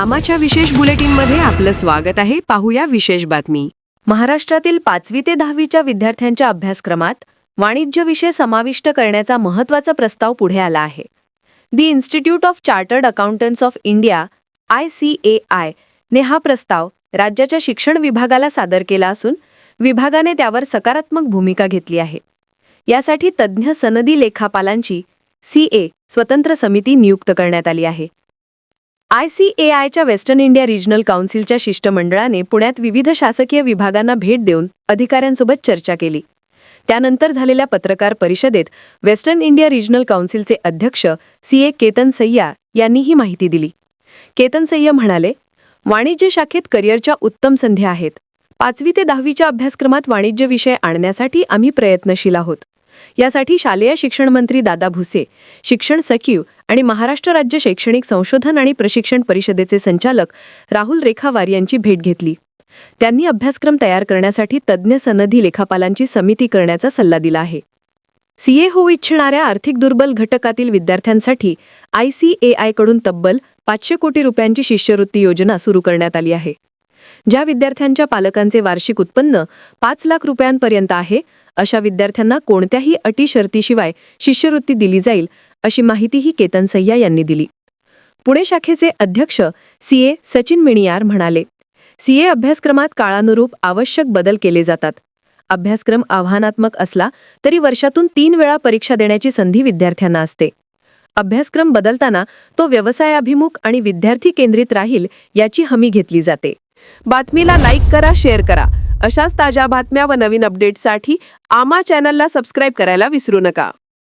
आमाच्या विशेष बुलेटिनमध्ये आपलं स्वागत आहे. पाहूया विशेष बातमी. महाराष्ट्रातील पाचवी ते दहावीच्या विद्यार्थ्यांच्या अभ्यासक्रमात वाणिज्य विषय समाविष्ट करण्याचा महत्त्वाचा प्रस्ताव पुढे आला आहे. The institute of chartered accountants of India I C A I ने हा प्रस्ताव राज्याच्या शिक्षण विभागाला सादर केला असून विभागाने त्यावर सकारात्मक भूमिका घेतली आहे. यासाठी तज्ज्ञ सनदी लेखापालांची सी ए स्वतंत्र समिती नियुक्त करण्यात आली आहे. आय सी ए आयच्या वेस्टर्न इंडिया रिजनल काउन्सिलच्या शिष्टमंडळाने पुण्यात विविध शासकीय विभागांना भेट देऊन अधिकाऱ्यांसोबत चर्चा केली. त्यानंतर झालेल्या पत्रकार परिषदेत वेस्टर्न इंडिया रिजनल काउन्सिलचे अध्यक्ष सी ए केतन सय्या यांनी ही माहिती दिली. केतन सय्या म्हणाले वाणिज्य शाखेत करिअरच्या उत्तम संधी आहेत. पाचवी ते दहावीच्या अभ्यासक्रमात वाणिज्य विषय आणण्यासाठी आम्ही प्रयत्नशील आहोत. यासाठी शालेय शिक्षण मंत्री दादा भुसे शिक्षण सचिव आणि महाराष्ट्र राज्य शैक्षणिक संशोधन आणि प्रशिक्षण परिषदेचे संचालक राहुल रेखावार यांची भेट घेतली. त्यांनी अभ्यासक्रम तयार करण्यासाठी तज्ज्ञ सनदी लेखापालांची समिती करण्याचा सल्ला दिला आहे. सीए होऊ इच्छिणाऱ्या आर्थिक दुर्बल घटकातील विद्यार्थ्यांसाठी आय सी ए आयकडून तब्बल पाचशे कोटी रुपयांची शिष्यवृत्ती योजना सुरू करण्यात आली आहे. ज्या विद्यार्थ्यांच्या पालकांचे वार्षिक उत्पन्न पाच लाख रुपयांपर्यंत आहे अशा विद्यार्थ्यांना कोणत्याही अटी शर्तीशिवाय शिष्यवृत्ती दिली जाईल अशी माहितीही केतन सय्या यांनी दिली. पुणे शाखेचे अध्यक्ष सीए सचिन मिणियार म्हणाले सीए अभ्यासक्रमात काळानुरूप आवश्यक बदल केले जातात. अभ्यासक्रम आव्हानात्मक असला तरी वर्षातून तीन वेळा परीक्षा देण्याची संधी विद्यार्थ्यांना असते. अभ्यासक्रम बदलताना तो व्यवसायाभिमुख आणि विद्यार्थी केंद्रित राहील याची हमी घेतली जाते. बातमीला लाईक करा शेअर करा. अशाच ताज्या बातम्या व नवीन अपडेट्ससाठी आमा चॅनलला सबस्क्राईब करायला विसरू नका.